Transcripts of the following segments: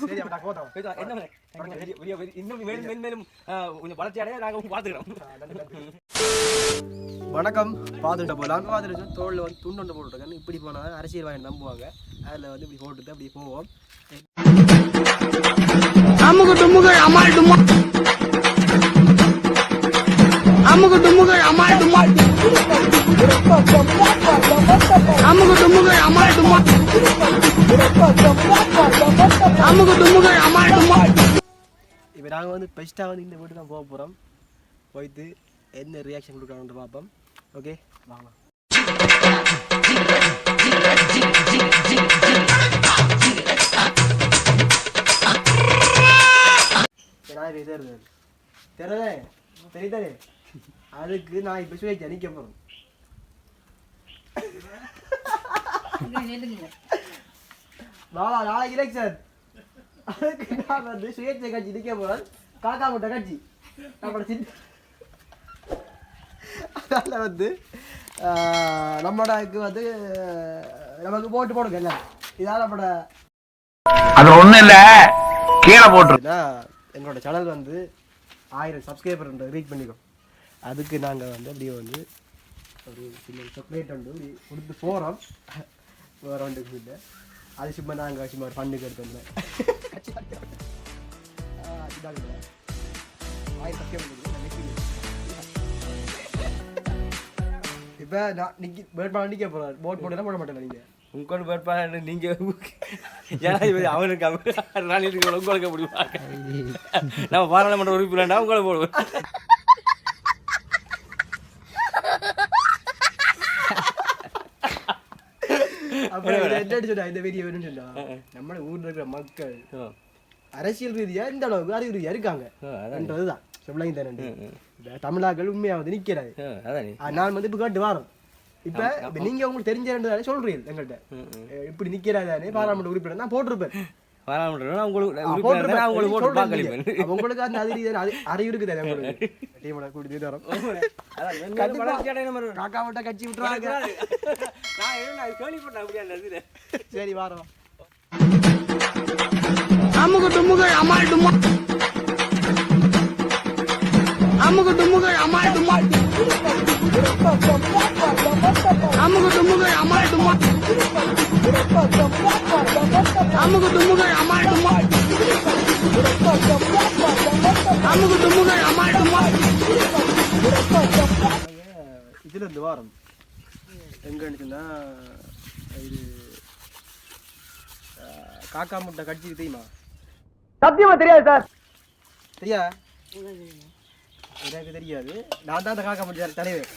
சரி அப்ப நான் என்ன இன்னும் மேலும் மேலும் மேலும் கொஞ்சம் வளர்ச்சி அடைய வணக்கம் பாத்துட்டு போகலாம் தோல்ல வந்து துண்டு போட்டுருக்கேன் இப்படி போனா அரசியல்வாதி நம்புவாங்க அதுல வந்து இப்படி போட்டுட்டு அப்படி போவோம் அமுகு டுமுகு அமால் டுமா அமுகு டுமுகு அமால் டுமா அமால் டுமா. இப்போ நாங்கள் வந்து பெஸ்ட்டாக வந்து இந்த வீட்டு தான் போக போகிறோம் போயிட்டு என்ன ரியாக்ஷன் கொடுக்குறாங்கன்னு பார்ப்போம். ஓகே வாங்க. தெரியுது தெரியுதே? தெரியுதானே அதுக்கு நான் இப்போ சுயேஜ் நிற்க போகிறேன் வாவா நாளைக்கு எலெக்ஷன் அதுக்கு நான் வந்து சுயேட்சை கட்சி நிற்க போகிறேன் காக்கா முட்டை கட்சி. நம்மளோட சின்ன அதனால் வந்து ஆஹ், நம்மளோடக்கு வந்து நமக்கு போட்டு போடுங்க என்ன இதான் நம்மளோட அது ஒண்ணும் இல்ல. கீழே போட்டு ஏன்னா, எங்களோட சேனல் வந்து ஆயிரம் சப்ஸ்கிரைபர் ரீச் பண்ணிக்கோம் அதுக்கு நாங்கள் வந்து அப்படியே வந்து ஒரு சின்ன சாக்லேட் வந்து கொடுத்து போகிறோம் வேறு ஒன்றுக்கு இல்லை. அது சும்மா நாங்கள் சும்மா ஒரு ஃபண்டுக்கு எடுத்தோம்ல சப்ஸ்கிரைபர் இப்போ நான் நிக்கி வேட்பாளர் நிற்க போகிறேன் போட் போட்டு போட மாட்டேன் நீங்கள் உங்களோட வேட்பாளர் நீங்க ஜனாதிபதி அவனுக்கு அவர் ரணில் உங்களுக்கு எப்படி நம்ம பாராளுமன்ற உறுப்பினர்டா உங்களை போடுவோம் அப்புறம் இது என்னன்னு சொன்னா இந்த வீடியோ வேணும்னு சொன்னா நம்ம ஊர்ல இருக்கிற மக்கள் அரசியல் ரீதியா இந்த அளவுக்கு அறிவு ரீதியா இருக்காங்க என்றதுதான் சொல்லிங்க தானே தமிழாக்கள் உண்மையாவது நிக்கிறாரு நான் வந்து இப்ப கேட்டு வாரோம் இப்ப நீங்க உங்களுக்கு தெரிஞ்சதானே சொல்றீங்க எங்கள்கிட்ட இப்படி நிக்கிறாதானே பாராளுமன்ற உறுப்பினர் நான் போட்டிருப்பேன் பாராளுமன்ற உங்களுக்கு உங்களுக்கு போட்டு சொல்றேன் வாக்களிப்பேன் நீங்க. அப்ப உங்களுக்கு அந்த அது ரீதியான அது- அறிவு இருக்குது தானே உங்களுக்கு. டீமோட கூட்டி தரோம். கண்டிப்பா. காக்கா மட்டும் கட்சி விட்டுறாங்க நான் என்ன கேள்விப்பட்டேன் அப்படியே அந்த இதுல. சரி வாரோம். அமுகு டுமுகு அமால் டுமா அமுகு டுமுகு அமால் டுமா அமுகு டுமுகு அமால் டுமா அமுகு டுமுகு அமால் டுமா அமுகு டுமுகு அமால் டுமா இதுல இருந்து வாரம். எங்கன்னு சொன்னா இது காக்கா முட்டை கட்சி தெரியுமா? சத்தியமா தெரியாது சார். தெரியா? எனக்கு தெரியாது. நான் தான் அந்த காக்கா முட்டை தலைவர்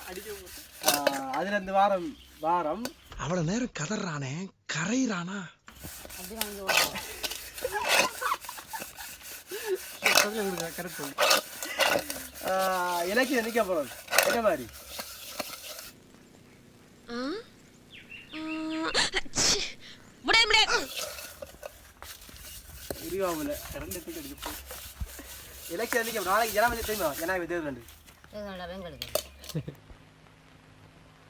அதுல இருந்து வாரம் வாரம். அவ்வளவு நேரம் கதறானே கரையிறானா? கரெக்ட் எலெக்ஷன் போறோம் என்ன மாதிரி ரெண்டு எடுத்து எலெக்ஷன் நாளைக்கு ஜனாதிபதி தெரியுமா ஜனாதிபதி தேர்தல்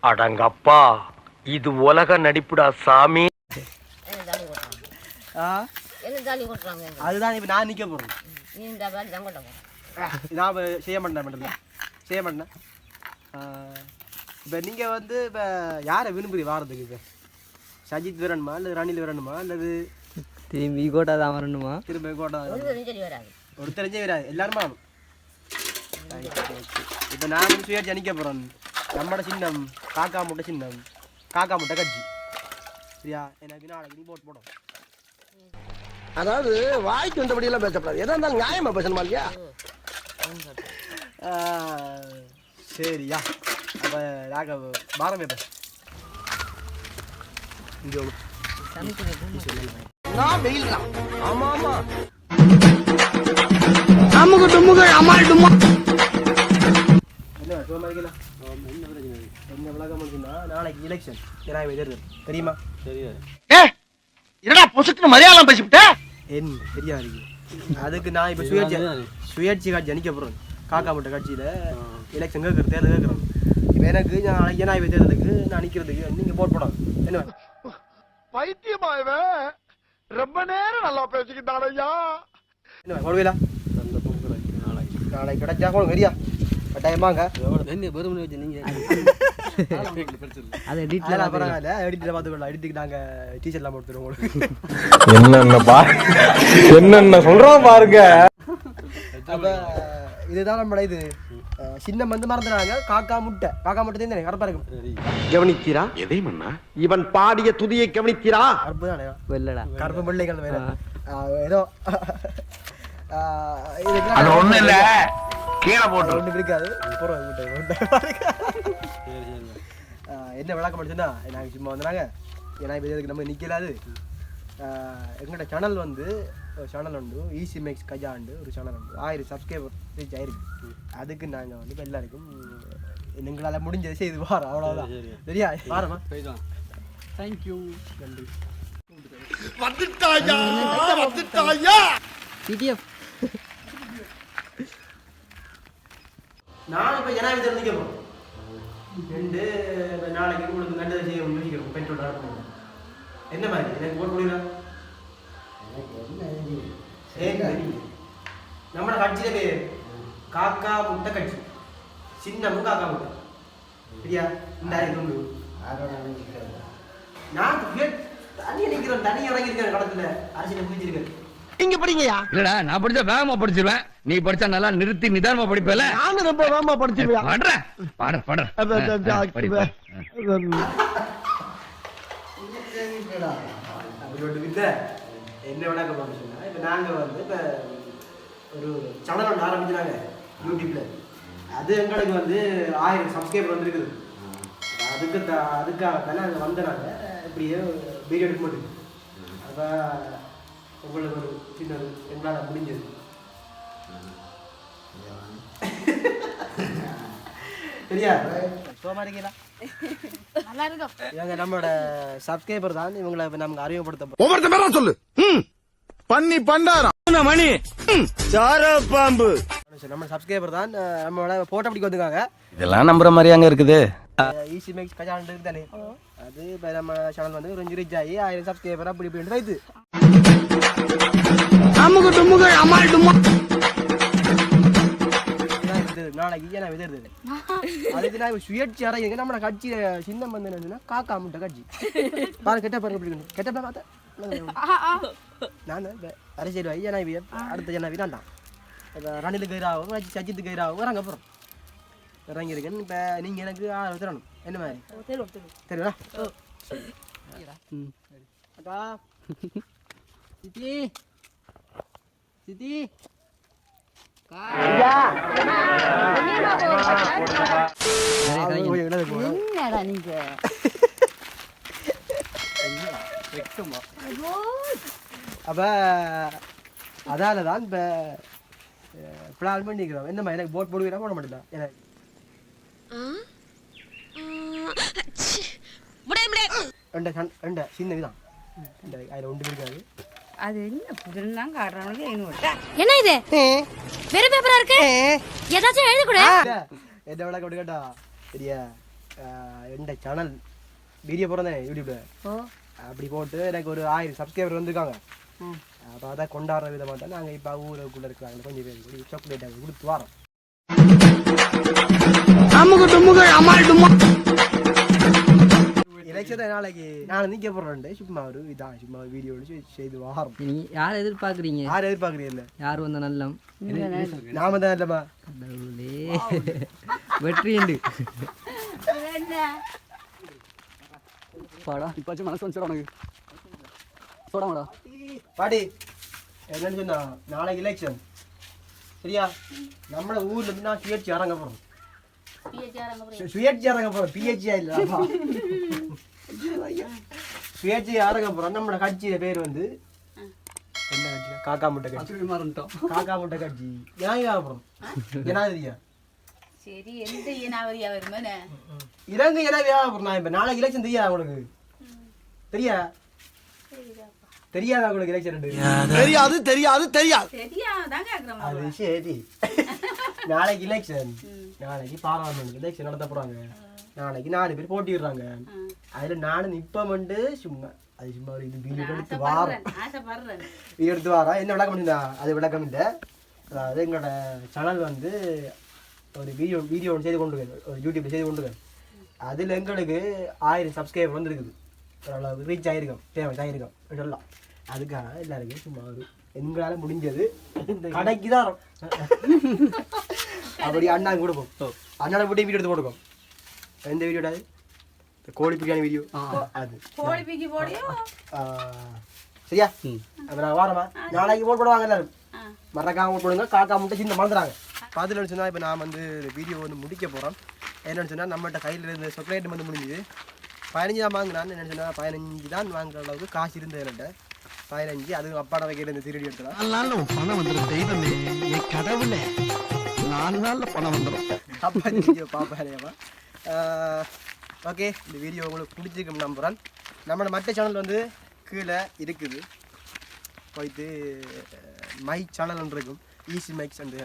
அடங்கப்பா இது உலக நடிப்புடா சாமி. அதுதான் இப்போ நான் நிக்க போறேன். நான் இப்ப செய்ய மாட்டேன் மட்டும் செய்ய மாட்டேன். இப்போ நீங்கள் வந்து இப்போ யாரை விரும்புறீங்க வாரத்துக்கு இப்போ? சஜித் வரணுமா அல்லது ரணில் வரணுமா அல்லது திரும்பி கோட்டா தான் வரணுமா? திரும்ப கோட்டா ஒரு தெரிஞ்சே வராது. எல்லாரும் வரணும்? இப்போ நான் வந்து சுயேட்சை நிற்க போகிறேன் நம்மளோட சின்னம் காக்கா முட்டை சின்னம் காக்கா முட்டை கட்சி. சரியா? எனக்கு நாளைக்கு நீ போட்டு போடும் அதாவது வாய்க்கு வந்தபடி எல்லாம் பேசப்படாது எதா இருந்தாலும் நியாயமா பேசணுமா இல்லையா? ஆ, சரியா அப்போ நாங்கள் பாரம் இங்கே நான் வெயில் தான். ஆமா ஆமா. அமுகு டுமுகு அமால் டுமா என்ன சோமாரிக்கலாம் என்ன பிரச்சனை என்ன விளக்கம் இருக்குன்னா நாளைக்கு எலெக்ஷன் ஜனாதிபதி தேர்தல் தெரியுமா? தெரியாது. ஏ என்னடா பொசுக்குன்னு மலையாளம் என்ன தெரியாது அதுக்கு நான் இப்போ சுயேட்சை சுயேட்சை காட்சி அணிக்க போகிறேன் காக்கா முட்டை கட்சியில் எலெக்ஷன் கேட்குற தேர்தல் கேட்குறேன் இப்போ எனக்கு நாளைக்கு ஜனாதிபதி தேர்தலுக்கு நான் நிற்கிறதுக்கு நீங்கள் போட் போடணும் என்ன? பைத்தியமா இவன் ரொம்ப நேரம் நல்லா பேசிக்கிட்டான் ஐயா. என்ன கொடுவீங்களா நாளைக்கு கிடைச்சா கூட வெறியா கட்டாயமாங்க அதை எடிட்ல பரவாயில்ல. எடிட்டில் பார்த்துக்கலாம் எடிட்டுக்கு டீச்சர்லாம் கொடுத்துருவோம் உங்களுக்கு. என்னென்ன பா என்னென்ன சொல்றோம் பாருங்க. அப்போ இதுதான் நம்மளோட இது. அஹ், சின்னம் வந்து மறந்துடுறாங்க காக்கா முட்டை. காக்கா முட்டை தான் கரப்பாக இருக்கும் கவனித்தீரா எதை மண்ணா இவன் பாடிய துதியை கவனித்தீரா கருப்பு தானே? வெள்ளடா. கருப்பு பிள்ளைகள் வேற. ஏதோ. அது ஒண்ணு இல்ல. கீழே போட்டு. ஒன்றும் இருக்காது. போகிறோம் என்ன விளக்கம் படிச்சுன்னா நாங்கள் சும்மா வந்துடுறாங்க ஏன்னா இப்போ இதுக்கு நம்ம நிற்கலாது எங்களோட சேனல் வந்து சேனல் உண்டு. ஈசி மேக்ஸ் கஜாண்டு ஒரு சேனல் உண்டு. ஆயிரம் சப்ஸ்கிரைபர் ரீச் ஆயிருக்கு. அதுக்கு நாங்கள் வந்து இப்ப எல்லாருக்கும் எங்களால் முடிஞ்சதை செய்து வாரோம் அவ்வளோதான் சரியா? வாரமா தேங்க்யூ நன்றி. வந்துட்டாயா? வந்துட்டாயா? பிடிஎஃப் நான் இப்போ ஜனாதிபதி ரெண்டு நாளைக்கு உங்களுக்கு நல்லது செய்ய யோசிக்கிறோம் பெட்ரோல் நடக்கணும் என்ன மாதிரி? எனக்கு போட்டு முடியல நம்ம கட்சியில பேர் காக்கா முட்டை கட்சி. சின்னமும் காக்கா முட்டை. சரியா? இந்த உண்டு நான் தண்ணி நிற்கிறேன் தண்ணி இறங்கியிருக்கேன் கடத்துல அரசியல முடிச்சிருக்கேன் இங்க படிங்கயா இல்லடா நான் படிச்சா வேகமா படிச்சிருவேன். நீ படிச்சா நல்லா நிறுத்தி நிதானமா படிப்பல நானும் ரொம்ப வேகமா படிச்சிருவியா. படுற பாடுற. பாடுற என்ன சொன்னா இப்போ நாங்கள் வந்து இப்போ ஒரு சேனல் ஒன்று ஆரம்பிச்சாங்க யூடியூப்ல அது எங்களுக்கு வந்து ஆயிரம் சப்ஸ்கிரைபர் வந்துருக்குது அதுக்கு த அதுக்காக தானே அங்கே வந்த நாங்கள் இப்படியே வீடியோ எடுக்க மாட்டேங்குது அப்போ உங்களுக்கு ஒரு சின்ன எங்களால் முடிஞ்சது. சரியா? சோமா இருக்கீங்களா நல்லா இருக்கும் இவங்க நம்மளோட சப்ஸ்கிரைபர் தான். இவங்களை நமக்கு அறிமுகப்படுத்த ஒவ்வொருத்த பேரா சொல்லு. பண்ணி பண்டாரம். மணி? சார பாம்பு நம்ம சப்ஸ்கிரைபர் தான். நம்மளோட போட்டோ பிடிக்க வந்துருக்காங்க. இதெல்லாம் நம்புற மாதிரியாங்க இருக்குது? ஈஸி மேக்ஸ் கஜாண்டு தானே? அது இப்போ நம்ம சேனல் வந்து ஒரு ரீச் ஆகி ஆயிரம் சப்ஸ்கிரைபர் அப்படி இப்படின்னு வைத்து அமுகு டுமுகு அமால் டுமா இதான் இது, நாளைக்கு ஏன்னா விதருது அதுக்கு நான் இப்ப சுயேட்சை அறைங்க நம்ம கட்சி சின்ன வந்து என்னன்னா காக்கா முட்டை கட்சி பாரு கெட்ட பாருங்க எப்படி இருக்கு. கெட்ட பார்த்தா நான் இப்போ அரசியல் வை ஜனாதிபதி அடுத்த ஜனாதிபதி நான் தான் இப்போ ரணில் கைராவும் சஜித் கைராவும் இறங்க இறங்கியிருக்கேன் இப்போ நீங்கள் எனக்கு ஆறு தரணும் என்ன மாதிரி தெரியுமா ம் அக்கா சித்தி சித்தி. என்னடா நீங்க? அப்போ அதால தான் இப்போ பிளான் பண்ணிக்கிறோம். என்ன மாதிரி எனக்கு போட் போடுவீரா போட மாட்டேன் எனக்கு. ரெண்ட ரெண்ட. சின்ன இதுதான் ரெண்ட அதில் ஒன்று இருக்காது. அது என்ன ஐநூறு. இது? வெறும் பேப்பரா இருக்கு? ஏதாச்சும் எழுதி கொடு. என்ன விட அப்படி கேட்டா? சரியா? எந்த சேனல் வீடியோ போகிறேன் யூடியூப்ல. ஓ. அப்படி போட்டு எனக்கு ஒரு ஆயிரம் சப்ஸ்கிரைபர் வந்திருக்காங்க. அப்போ அதை கொண்டாடுற விதமாக தான் நாங்கள் இப்போ ஊருக்குள்ளே இருக்கிறாங்க. கொஞ்சம் பேர் சாக்லேட் அங்கே கொடுத்து வரோம். அமுகு டுமுகு அமால் டுமா எலெக்ஷன் நாளைக்கு நான் நிற்க போகிறேன் சும்மா ஒரு இதான் சும்மா வீடியோ செய்து வாரம் நீ யார் எதிர்பார்க்குறீங்க யார் எதிர்பார்க்குறீங்க யார் வந்த நல்லம் நாம தான் இல்லைம்மா கடவுளே வெற்றி உண்டு பாடா இப்பாச்சும் மனசு வந்துச்சு உனக்கு போடாமடா பாட்டி என்னன்னு சொன்னா நாளைக்கு எலெக்ஷன் சரியா நம்மள ஊர்ல இருந்து நான் சுயேட்சி இறங்க போறோம் சு- சுயேட்சி இறங்க போறோம் பிஹெச்சி இல்ல ஆமா. சுயேட்சி இறங்க போறோம் நம்மளோட கட்சியில பேர் வந்து என்ன கட்சி? காக்கா முட்டை கட்சி. மறந்துட்டோம் காக்கா முட்டை கட்சி. ஜனாதிபதி போறோம் ஜனாதிபதியா? சரி எந்த ஏனாவதியா வருமானே இறங்கு ஜனாதிபதியா? போறோம் நான் இப்ப நாளைக்கு எலெக்ஷன் தெரியா உங்களுக்கு? தெரியா? தெரியாதா உங்களுக்கு எலெக்ஷன் தெரியாது தெரியாது தெரியாது. அது சரி. நாளைக்கு எலெக்ஷன் நாளைக்கு பாராளுமன்ற எலெக்ஷன் நடத்த போறாங்க. நாளைக்கு நாலு பேர் போட்டிடுறாங்க. அதுல நானும் நிப்பமண்டு சும்மா. அது சும்மா ஒரு இது வீடியோ எடுத்து வாரம் வீடியோ எடுத்து வாரம் என்ன விளக்கம் பண்ணிருந்தா அது விளக்கம் இல்லை. அதாவது எங்களோட சேனல் வந்து ஒரு வீடியோ வீடியோ ஒன்று செய்து கொண்டு. ஒரு யூடியூப்ல செய்து கொண்டு. அதில் எங்களுக்கு ஆயிரம் சப்ஸ்கிரைபர் வந்துருக்குது. ஓரளவு ரீச் ஆகிருக்கோம் ஃபேமஸ் ஆகிருக்கோம் சொல்லலாம். அதுக்காக எல்லாருக்கும் சும்மா ஒரு எங்களால் முடிஞ்சது. கடைக்கு தான். அப்படி அண்ணாக்கு கொடுப்போம். அண்ணனை போட்டு வீடியோ எடுத்து கொடுக்கும் எந்த வீடியோடா அது? கோழி பிரியாணி வீடியோ அது கோழி பீக்கி போடியோ ஆ, சரியா அப்ப நான் வாரமா நாளைக்கு ஓட் போடுவாங்க எல்லாரும் மறக்காம ஓட் போடுங்க காக்கா முட்டை சின்ன மறந்துறாங்க பார்த்துட்டு சொன்னா இப்போ நான் வந்து வீடியோ வந்து முடிக்க போகிறோம் என்னன்னு சொன்னால் நம்மகிட்ட கையில் இருந்த சாக்லேட் வந்து முடிஞ்சுது பதினஞ்சு தான் வாங்கினான்னு என்ன சொன்னால் பதினஞ்சு தான் வாங்குற அளவுக்கு காசு இருந்தது என்கிட்ட பதினஞ்சு அது அப்பாட வைக்கிற இந்த திருடி எடுத்துலாம் நாலு நாள்ல பணம் வந்துடும் தெய்வமே என் கடவுளே நாலு நாள்ல பணம் வந்துடும் அப்பா பார்ப்பேன் ஓகே இந்த வீடியோ உங்களுக்கு பிடிச்சிருக்கும் நம்புகிறேன் நம்மளோட மற்ற சேனல் வந்து கீழே இருக்குது. போயிட்டு மை சேனல் இருக்கும். ஈஸி மைக்ஸ் அந்த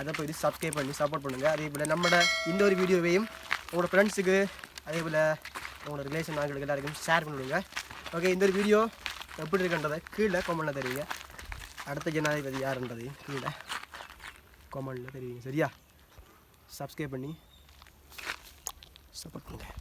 அதை போயிட்டு சப்ஸ்கிரைப் பண்ணி சப்போர்ட் பண்ணுங்கள் அதே போல் நம்மளோட இந்த ஒரு வீடியோவையும் உங்களோட ஃப்ரெண்ட்ஸுக்கு அதே போல் உங்களோட ரிலேஷன் ஆட்களுக்கு எல்லாருக்கும் ஷேர் பண்ணிவிடுங்க ஓகே இந்த ஒரு வீடியோ எப்படி இருக்குன்றதை கீழே கமெண்ட்டில் தெரியுங்க. அடுத்த ஜனாதிபதி யாருன்றதையும் கீழே கமெண்ட்டில் தெரியுங்க. சரியா? சப்ஸ்கிரைப் பண்ணி சப்போர்ட் பண்ணுங்கள்